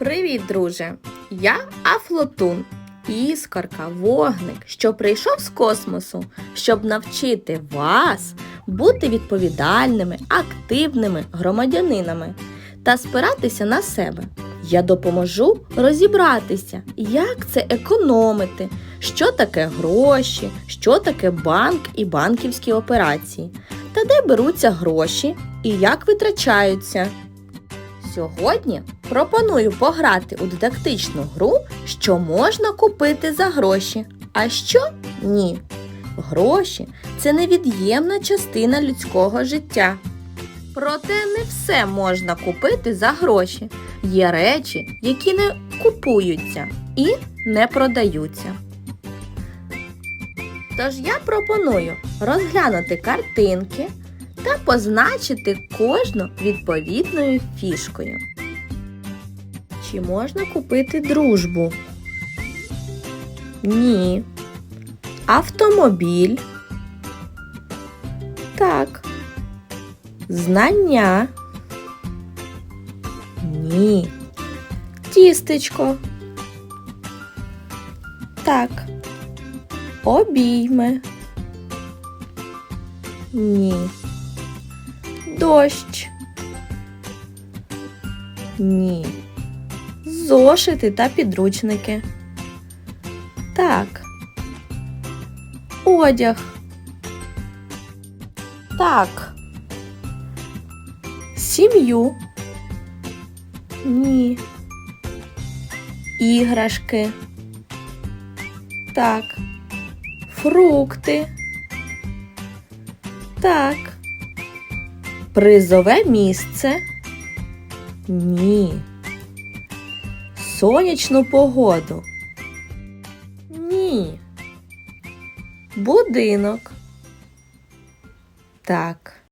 Привіт, друже! Я Афлотун, іскорка, вогник, що прийшов з космосу, щоб навчити вас бути відповідальними, активними громадянинами та спиратися на себе. Я допоможу розібратися, як це економити, що таке гроші, що таке банк і банківські операції, та де беруться гроші і як витрачаються. Сьогодні пропоную пограти у дидактичну гру, що можна купити за гроші, а що ні. Гроші це невід'ємна частина людського життя. Проте не все можна купити за гроші. Є речі, які не купуються і не продаються. Тож я пропоную розглянути картинки та позначити кожну відповідною фішкою. Чи можна купити дружбу? Ні. Автомобіль. Так. Знання. Ні. Тістечко. Так. Обійми. Ні. Дощ. Ні. Зошити та підручники. Так. Одяг. Так. Сім'ю. Ні. Іграшки. Так. Фрукти. Так. Призове місце? Ні. Сонячну погоду? Ні. Будинок? Так.